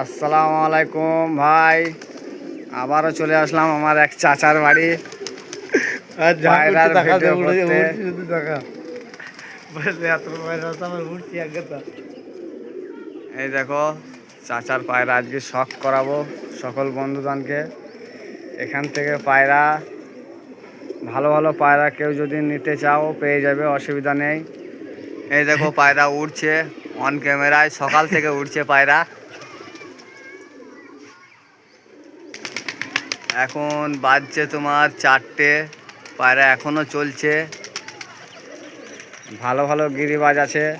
আসসালামু আলাইকুম ভাই। আবারও চলে আসলাম আমার এক চাচার বাড়ি। এই দেখো চাচার পায়রা আজকে শখ করাবো সকল বন্ধুদানকে এখান থেকে পায়রা ভালো ভালো পায়রা কেউ যদি নিতে চাও পেয়ে যাবে অসুবিধা নেই। এই দেখো পায়রা উঠছে অন ক্যামেরায় সকাল থেকে উঠছে পায়রা। এখন বাজছে তোমার চারটে, পায়রা এখনও চলছে। ভালো ভালো গিরিবাজ আছে।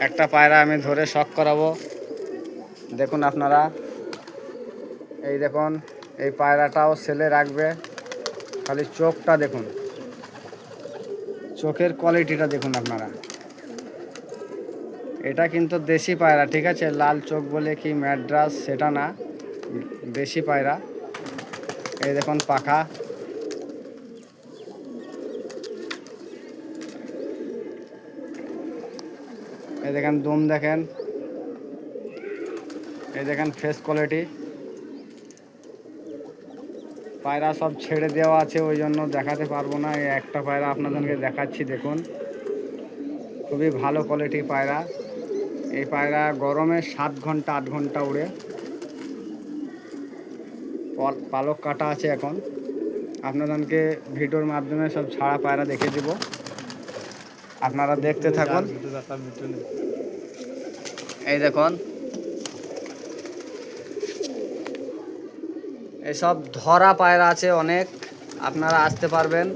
একটা পায়রা আমি ধরে শখ করাবো। দেখুন আপনারা, এই দেখুন, এই পায়রাটাও সেলে রাখবে। খালি চোখটা দেখুন। চোখের কোয়ালিটিটা দেখুন আপনারা। এটা কিন্তু দেশি পায়রা, ঠিক আছে? লাল চোখ বলে কি ম্যাড্রাস, সেটা না। দেশি পায়রা। এই দেখুন, পাখা। এই দেখেন, দুম দেখেন। এই দেখেন ফেস কোয়ালিটি। পায়রা সব ছেড়ে দেওয়া আছে, ওই জন্য দেখাতে পারব না। এই একটা পায়রা আপনাদেরকে দেখাচ্ছি, দেখুন। খুবই ভালো কোয়ালিটি পায়রা। এই পায়রা গরমে সাত ঘণ্টা, আট ঘণ্টা উড়ে। পালক কাটা আছে এখন। আপনাদেরকে ভিডিওর মাধ্যমে সব ছাড়া পায়রা দেখে দিব। আপনারা দেখতে থাকুন। এই দেখুন। এসব ধরা পায়রা আছে অনেক। আপনারা আসতে পারবেন।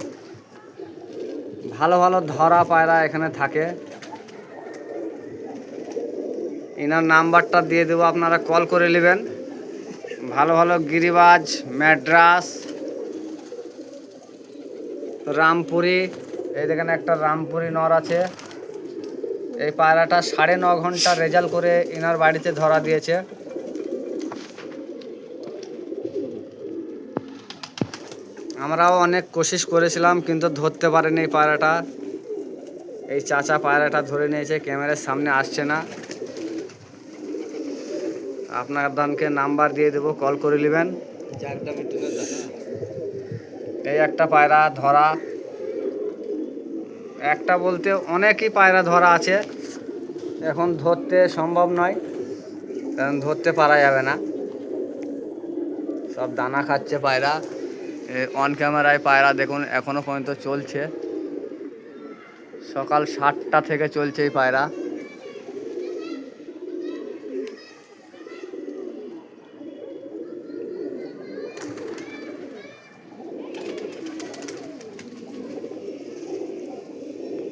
ভালো ভালো ধরা পায়রা এখানে থাকে। এনার নাম্বারটা দিয়ে দেবো আপনারা কল করে নেবেন। ভালো ভালো গিরিবাজ ম্যাড্রাস রামপুরি, এই দেখেন একটা রামপুরি নর আছে। এই পায়রাটা সাড়ে ন ঘণ্টা রেজাল্ট করে ইনার বাড়িতে ধরা দিয়েছে। আমরাও অনেক কোশিশ করেছিলাম, কিন্তু ধরতে পারেনি এই পায়রাটা। এই চাচা পায়রাটা ধরে নিয়েছে, ক্যামেরার সামনে আসছে না। আপনার দানকে নাম্বার দিয়ে দেবো, কল করে নেবেন। এই একটা পায়রা ধরা। একটা বলতে অনেকই পায়রা ধরা আছে। এখন ধরতে সম্ভব নয়, কারণ ধরতে পারা যাবে না। সব দানা খাচ্ছে পায়রা। অন ক্যামেরায় পায়রা দেখুন, এখনও পর্যন্ত চলছে। সকাল সাতটা থেকে চলছে এই পায়রা।